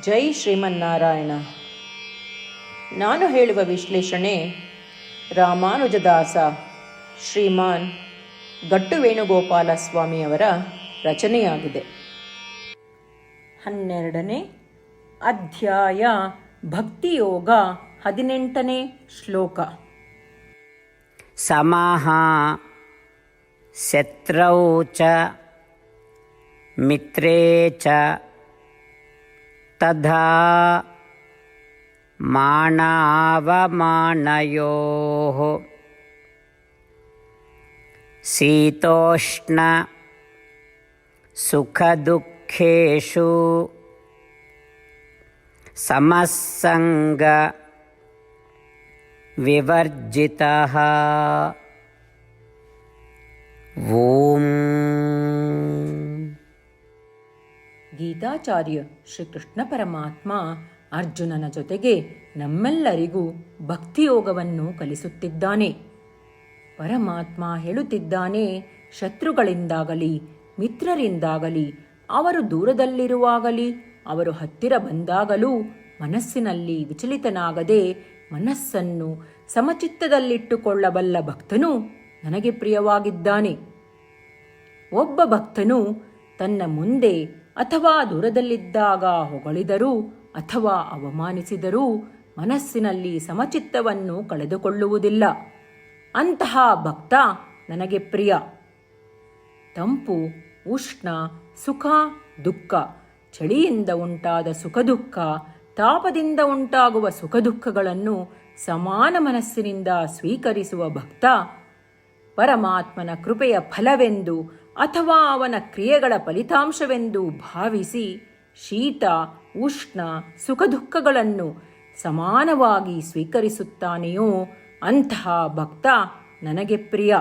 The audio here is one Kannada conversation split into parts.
ಜೈ ಶ್ರೀಮನ್ನಾರಾಯಣ. ನಾನು ಹೇಳುವ ವಿಶ್ಲೇಷಣೆ ರಾಮಾನುಜದಾಸ ಶ್ರೀಮಾನ್ ಗಟ್ಟು ವೇಣುಗೋಪಾಲ ಸ್ವಾಮಿಯವರ ರಚನೆಯಾಗಿದೆ. ಹನ್ನೆರಡನೇ ಅಧ್ಯಾಯ ಭಕ್ತಿಯೋಗ ಹದಿನೆಂಟನೇ ಶ್ಲೋಕ. ಸಮಹಾ ಶತ್ರೌ ಚ ಮಿತ್ರೇ ಚ तथा माणावमानयोः। शीतोष्णसुखदुःखेषु समसङ्गविवर्जितः ಗೀತಾಚಾರ್ಯ ಶ್ರೀಕೃಷ್ಣ ಪರಮಾತ್ಮ ಅರ್ಜುನನ ಜೊತೆಗೆ ನಮ್ಮೆಲ್ಲರಿಗೂ ಭಕ್ತಿಯೋಗವನ್ನು ಕಲಿಸುತ್ತಿದ್ದಾನೆ. ಪರಮಾತ್ಮ ಹೇಳುತ್ತಿದ್ದಾನೆ, ಶತ್ರುಗಳಿಂದಾಗಲಿ, ಮಿತ್ರರಿಂದಾಗಲಿ, ಅವರು ದೂರದಲ್ಲಿರುವಾಗಲಿ, ಅವರು ಹತ್ತಿರ ಬಂದಾಗಲೂ ಮನಸ್ಸಿನಲ್ಲಿ ವಿಚಲಿತನಾಗದೆ ಮನಸ್ಸನ್ನು ಸಮಚಿತ್ತದಲ್ಲಿಟ್ಟುಕೊಳ್ಳಬಲ್ಲ ಭಕ್ತನು ನನಗೆ ಪ್ರಿಯವಾಗಿದ್ದಾನೆ. ಒಬ್ಬ ಭಕ್ತನು ತನ್ನ ಮುಂದೆ ಅಥವಾ ದೂರದಲ್ಲಿದ್ದಾಗ ಹೊಗಳಿದರೂ ಅಥವಾ ಅವಮಾನಿಸಿದರೂ ಮನಸ್ಸಿನಲ್ಲಿ ಸಮಚಿತ್ತವನ್ನು ಕಳೆದುಕೊಳ್ಳುವುದಿಲ್ಲ. ಅಂತಹ ಭಕ್ತ ನನಗೆ ಪ್ರಿಯ. ತಂಪು, ಉಷ್ಣ, ಸುಖ, ದುಃಖ, ಚಳಿಯಿಂದ ಉಂಟಾದ ಸುಖ ದುಃಖ, ತಾಪದಿಂದ ಉಂಟಾಗುವ ಸುಖ ದುಃಖಗಳನ್ನು ಸಮಾನ ಮನಸ್ಸಿನಿಂದ ಸ್ವೀಕರಿಸುವ ಭಕ್ತ ಪರಮಾತ್ಮನ ಕೃಪೆಯ ಫಲವೆಂದು ಅಥವಾ ಅವನ ಕ್ರಿಯೆಗಳ ಫಲಿತಾಂಶವೆಂದು ಭಾವಿಸಿ ಶೀತ, ಉಷ್ಣ ಸುಖ ದುಃಖಗಳನ್ನು ಸಮಾನವಾಗಿ ಸ್ವೀಕರಿಸುತ್ತಾನೆಯೋ ಅಂತಹ ಭಕ್ತ ನನಗೆ ಪ್ರಿಯ.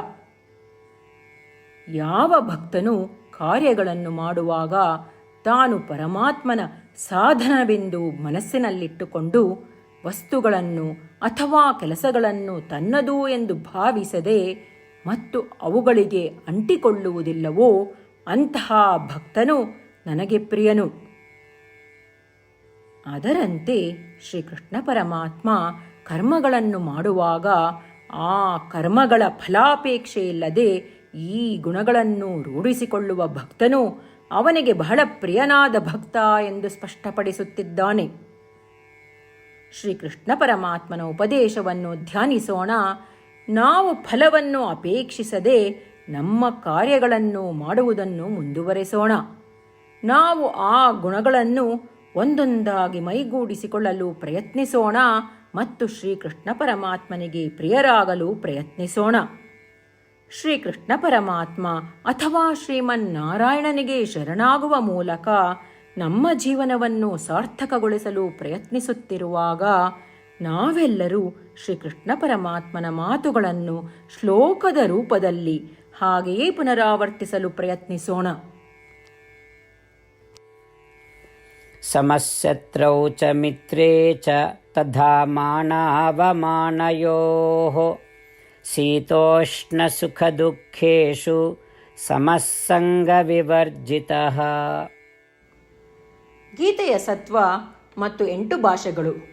ಯಾವ ಭಕ್ತನು ಕಾರ್ಯಗಳನ್ನು ಮಾಡುವಾಗ ತಾನು ಪರಮಾತ್ಮನ ಸಾಧನವೆಂದು ಮನಸ್ಸಿನಲ್ಲಿಟ್ಟುಕೊಂಡು ವಸ್ತುಗಳನ್ನು ಅಥವಾ ಕೆಲಸಗಳನ್ನು ತನ್ನದು ಎಂದು ಭಾವಿಸದೆ ಮತ್ತು ಅವುಗಳಿಗೆ ಅಂಟಿಕೊಳ್ಳುವುದಿಲ್ಲವೋ ಅಂತಹ ಭಕ್ತನು ನನಗೆ ಪ್ರಿಯನು. ಅದರಂತೆ ಶ್ರೀಕೃಷ್ಣ ಪರಮಾತ್ಮ ಕರ್ಮಗಳನ್ನು ಮಾಡುವಾಗ ಆ ಕರ್ಮಗಳ ಫಲಾಪೇಕ್ಷೆಯಿಲ್ಲದೆ ಈ ಗುಣಗಳನ್ನು ರೂಢಿಸಿಕೊಳ್ಳುವ ಭಕ್ತನು ಅವನಿಗೆ ಬಹಳ ಪ್ರಿಯನಾದ ಭಕ್ತ ಎಂದು ಸ್ಪಷ್ಟಪಡಿಸುತ್ತಿದ್ದಾನೆ. ಶ್ರೀಕೃಷ್ಣ ಪರಮಾತ್ಮನ ಉಪದೇಶವನ್ನು ಧ್ಯಾನಿಸೋಣ. ನಾವು ಫಲವನ್ನು ಅಪೇಕ್ಷಿಸದೆ ನಮ್ಮ ಕಾರ್ಯಗಳನ್ನು ಮಾಡುವುದನ್ನು ಮುಂದುವರೆಸೋಣ. ನಾವು ಆ ಗುಣಗಳನ್ನು ಒಂದೊಂದಾಗಿ ಮೈಗೂಡಿಸಿಕೊಳ್ಳಲು ಪ್ರಯತ್ನಿಸೋಣ ಮತ್ತು ಶ್ರೀಕೃಷ್ಣ ಪರಮಾತ್ಮನಿಗೆ ಪ್ರಿಯರಾಗಲು ಪ್ರಯತ್ನಿಸೋಣ. ಶ್ರೀಕೃಷ್ಣ ಪರಮಾತ್ಮ ಅಥವಾ ಶ್ರೀಮನ್ನಾರಾಯಣನಿಗೆ ಶರಣಾಗುವ ಮೂಲಕ ನಮ್ಮ ಜೀವನವನ್ನು ಸಾರ್ಥಕಗೊಳಿಸಲು ಪ್ರಯತ್ನಿಸುತ್ತಿರುವಾಗ ನಾವೆಲ್ಲರೂ ಶ್ರೀಕೃಷ್ಣ ಪರಮಾತ್ಮನ ಮಾತುಗಳನ್ನು ಶ್ಲೋಕದ ರೂಪದಲ್ಲಿ ಹಾಗೆಯೇ ಪುನರಾವರ್ತಿಸಲು ಪ್ರಯತ್ನಿಸೋಣ. ಸಮಸ್ಯತ್ರೌ ಚ ಮಿತ್ರೇ ಚ ತಥಾ ಮಾನಾವಮಾನಯೋ. ಶೀತೋಷ್ಣಸುಖದುಃಖೇಶು ಸಮಸ್ಸಂಗವಿವರ್ಜಿತ. ಗೀತೆಯ ಸತ್ವ ಮತ್ತು ಎಂಟು ಭಾಷೆಗಳು.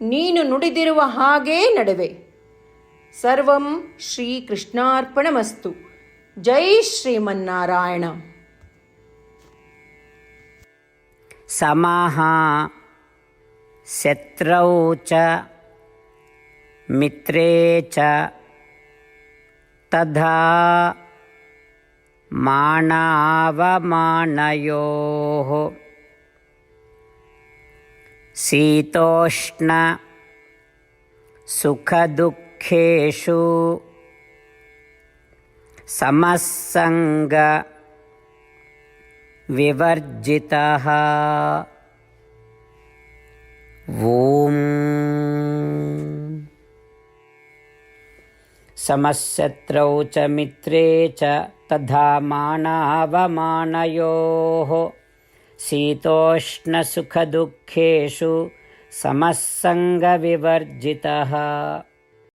ನೀನು ನುಡಿದಿರುವ ಹಾಗೆ ನಡುವೆ. ಸರ್ವಂ ಶ್ರೀಕೃಷ್ಣಾರ್ಪಣಮಸ್ತು. ಜೈ ಶ್ರೀಮನ್ನಾರಾಯಣ. ಸಮಾಹ ಶತ್ರು ಚ ಮಿತ್ರೇ ಚ ತಥಾ शीतोष्ण सुखदुःखेषु समस्सङ्ग विवर्जितः। ॐ। समशत्रौ च मित्रे च तथा मानावमानयोः शीतोष्णसुखदुःखेषु समस्सङ्गविवर्जितः